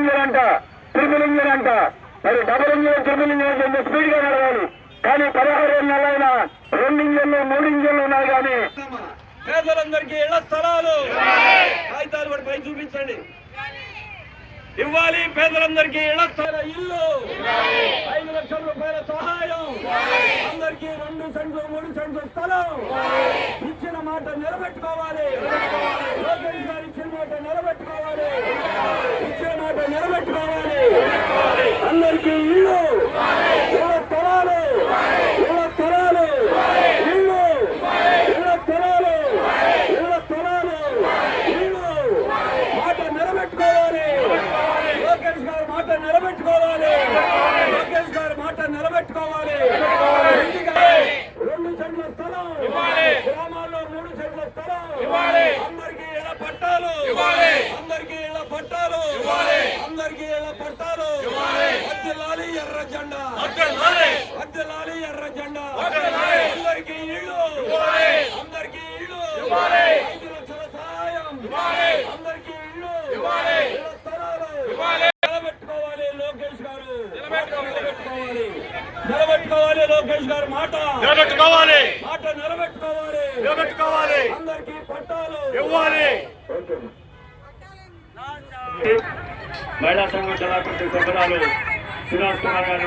Engine అంట triple engine అంట మరి double engine triple engine engine స్పీడ్గా నడవాలి? కానీ పదహారు నెలలైన రెండు ఇంజన్లు మూడు ఇంజన్లు ఉన్నాయి కానీ. పేదలందరికీ ఇళ్ళ స్థలాలు. కాగితాలు కూడా పై చూపించండి. ఇవ్వాలి పేదలందరికీ ఇళ్ళ స్థల ఇల్లు. ఐదు లక్షల రూపాయల సహాయం. అందరికీ రెండు సెంట్లు మూడు సెంట్లు స్థలం. ఇచ్చిన మాట నిలబెట్టుకోవాలి లోకేష్ గారు ఇచ్చిన మాట నిలబెట్టుకోవాలి ఇచ్చిన మాట నిలబెట్టుకోవాలి అందరికీ ఇల్లు ఇళ్ళ స్థలాలు ఇళ్ళ స్థలాలు ఇల్లు ఇళ్ళ స్థలాలు ఇళ్ళ స్థలాలు ఇల్లు మాట నిలబెట్టుకోవాలి లోకేష్ గారు మాట నిలబెట్టుకోవాలి లోకేష్ గారు మాట నిలబెట్టుకోవాలి ఇంటికి రెండు సెంట్ల స్థలం గ్రామాల్లో మూడు సెంట్ల స్థలం అందరికీ ఇళ్ళ పట్టాలు అందరికీ ఇళ్ళ పట్టాలు అందరికీ ఇళ్ళ పట్టాలు అద్దెలాలి ఎర్ర జెండా అద్దెలాలి ఎర్ర జెండా అందరికీ ఇళ్ళు అందరికీ ఇళ్ళు ఐదు లక్షల సహాయం అందరికీ ఇళ్ళు ఇళ్ళ స్థలాలు నిలబెట్టుకోవాలి లోకేష్ గారు నిలబెట్టుకోవాలి నిలబెట్టుకోవాలి లోకేష్ గారు మాట. నిలబెట్టుకోవాలి. మాట నిలబెట్టుకోవాలి. నిలబెట్టుకోవాలి. అందరికీ పట్టాలు. ఇవ్వాలి. మహిళా సంఘం జిల్లా కమిటీ సభ్యురాలు శ్రీనివాస్ కుమార్ గారు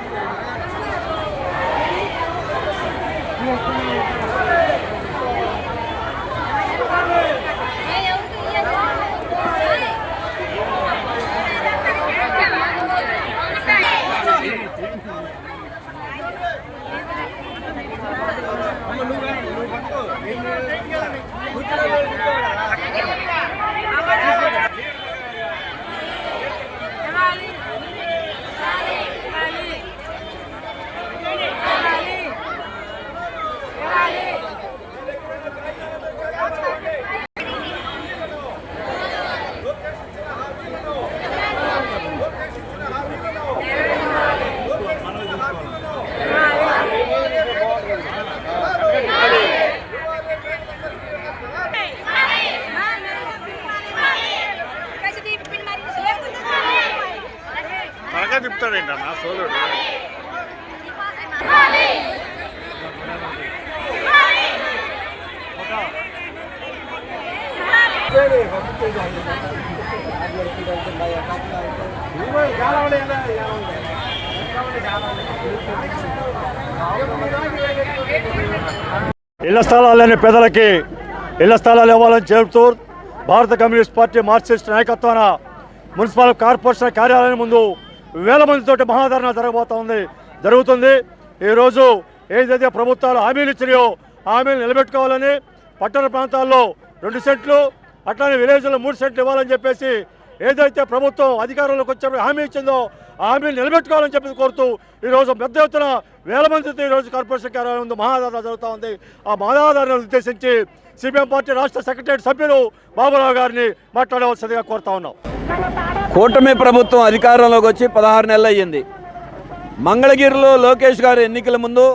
త్వరగా సోదరుడు. ఇళ్ళ స్థలాలని పేదలకి ఇళ్ళ స్థలాలు ఇవ్వాలని చెబుతూ భారత కమ్యూనిస్ట్ పార్టీ మార్క్సిస్ట్ నాయకత్వాన మున్సిపల్ కార్పొరేషన్ కార్యాలయం ముందు వేల మందితోటి మహాధరణ జరగబోతోంది జరుగుతుంది. ఈరోజు ఏదైతే ప్రభుత్వాలు హామీలు ఇచ్చినాయో హామీలు నిలబెట్టుకోవాలని పట్టణ ప్రాంతాల్లో రెండు సెంట్లు అట్లానే విలేజ్లో మూడు సెంట్లు ఇవ్వాలని చెప్పేసి ఏదైతే ప్రభుత్వం అధికారంలోకి వచ్చే హామీ ఇచ్చిందో హామీలు హామీని నిలబెట్టుకోవాలని చెప్పి కోరుతూ ఈరోజు పెద్ద ఎత్తున వేల మందితో ఈరోజు కార్పొరేషన్ కార్యాలయం ఉంది మహాధారణ జరుగుతూ ఉంది. ఆ మహాధారణను ఉద్దేశించి సిపిఎం పార్టీ రాష్ట్ర సెక్రటరీ సభ్యులు బాబురావు గారిని మాట్లాడవలసిందిగా కోరుతా ఉన్నాం. కూటమి ప్రభుత్వం అధికారంలోకి వచ్చి పదహారు నెలలు అయ్యింది. మంగళగిరిలో లోకేష్ గారు ఎన్నికల ముందు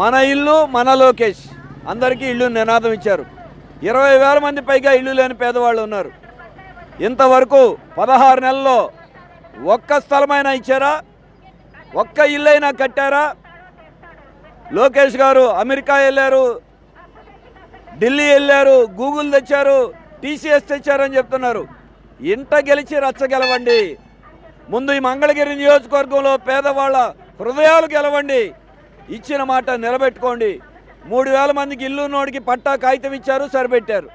మన ఇల్లు మన లోకేష్. అందరికీ ఇల్లు నినాదం ఇచ్చారు. ఇరవై వేల మంది పైగా ఇల్లు లేని పేదవాళ్ళు ఉన్నారు. ఇంతవరకు పదహారు నెలల్లో ఒక్క స్థలమైనా ఇచ్చారా? ఒక్క ఇల్లైనా కట్టారా? లోకేష్ గారు అమెరికా వెళ్ళారు ఢిల్లీ వెళ్ళారు గూగుల్ తెచ్చారు టీసీఎస్ తెచ్చారని చెప్తున్నారు. ఇంట గెలిచి రచ్చ గెలవండి. ముందు ఈ మంగళగిరి నియోజకవర్గంలో పేదవాళ్ళ హృదయాలు గెలవండి. ఇచ్చిన మాట నిలబెట్టుకోండి. మూడు వేల మందికి ఇల్లు నోడికి పట్టా కాగితం ఇచ్చారు సరిపెట్టారు.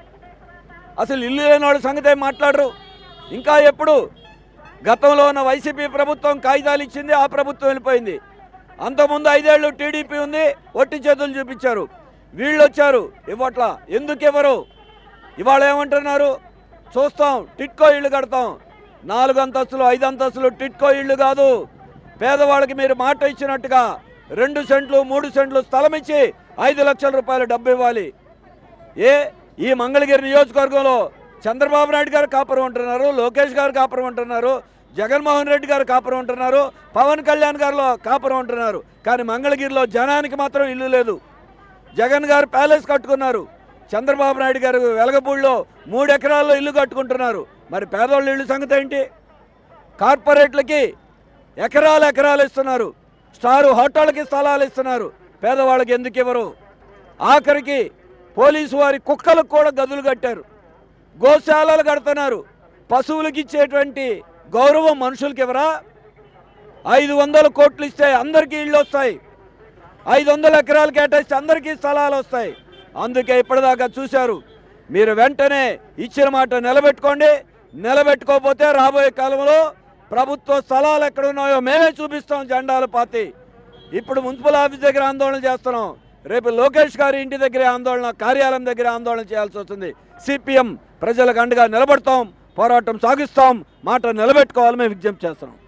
అసలు ఇల్లు లేనోడి సంగతే సంగతి మాట్లాడరు? ఇంకా ఎప్పుడు? గతంలో ఉన్న వైసీపీ ప్రభుత్వం కాగితాలు ఇచ్చింది ఆ ప్రభుత్వం వెళ్ళిపోయింది. అంతకుముందు ఐదేళ్ళు టీడీపీ ఉంది ఒట్టి చేతులు చూపించారు. వీళ్ళు వచ్చారు ఇవ్వట్లా. ఎందుకు ఇవ్వరు? ఇవాళ ఏమంటున్నారు? చూస్తాం టిట్కో ఇళ్ళు కడతాం. నాలుగు అంతస్తులు ఐదు అంతస్తులు టిట్కో ఇళ్ళు కాదు. పేదవాళ్ళకి మీరు మాట ఇచ్చినట్టుగా రెండు సెంట్లు మూడు సెంట్లు స్థలం ఇచ్చి ఐదు లక్షల రూపాయలు డబ్బు ఇవ్వాలి. ఏ ఈ మంగళగిరి నియోజకవర్గంలో చంద్రబాబు నాయుడు గారు కాపురం ఉంటున్నారు లోకేష్ గారు కాపురం ఉంటున్నారు జగన్మోహన్ రెడ్డి గారు కాపురం ఉంటున్నారు పవన్ కళ్యాణ్ గారిలో కాపురం ఉంటున్నారు కానీ మంగళగిరిలో జనానికి మాత్రం ఇల్లు లేదు. జగన్ గారు ప్యాలెస్ కట్టుకున్నారు. చంద్రబాబు నాయుడు గారు వెలగపూడిలో మూడు ఎకరాల్లో ఇల్లు కట్టుకుంటున్నారు. మరి పేదవాళ్ళ ఇల్లు సంగతి ఏంటి? కార్పొరేట్లకి ఎకరాలు ఎకరాలు ఇస్తున్నారు. స్టారు హోటళ్ళకి స్థలాలు ఇస్తున్నారు. పేదవాళ్ళకి ఎందుకు ఇవ్వరు? ఆఖరికి పోలీసు వారి కుక్కలకు కూడా గదులు కట్టారు. గోశాలలు కడుతున్నారు. పశువులకి ఇచ్చేటువంటి గౌరవం మనుషులకి ఇవ్వరా? ఐదు వందల కోట్లు ఇస్తే అందరికీ ఇళ్ళు వస్తాయి. ఐదు వందల ఎకరాలు కేటాయిస్తే అందరికీ స్థలాలు వస్తాయి. అందుకే ఇప్పటిదాకా చూశారు. మీరు వెంటనే ఇచ్చిన మాట నిలబెట్టుకోండి. నిలబెట్టుకోకపోతే రాబోయే కాలంలో ప్రభుత్వ స్థలాలు ఎక్కడున్నాయో మేమే చూపిస్తాం జెండాలు పాతి. ఇప్పుడు మున్సిపల్ ఆఫీస్ దగ్గర ఆందోళన చేస్తున్నాం. రేపు లోకేష్ గారి ఇంటి దగ్గరే ఆందోళన కార్యాలయం దగ్గర ఆందోళన చేయాల్సి వస్తుంది. సిపిఎం ప్రజలకు అండగా నిలబడతాం పోరాటం సాగిస్తాం మాట నిలబెట్టుకోవాలని మేము విజ్ఞప్తి చేస్తున్నాం.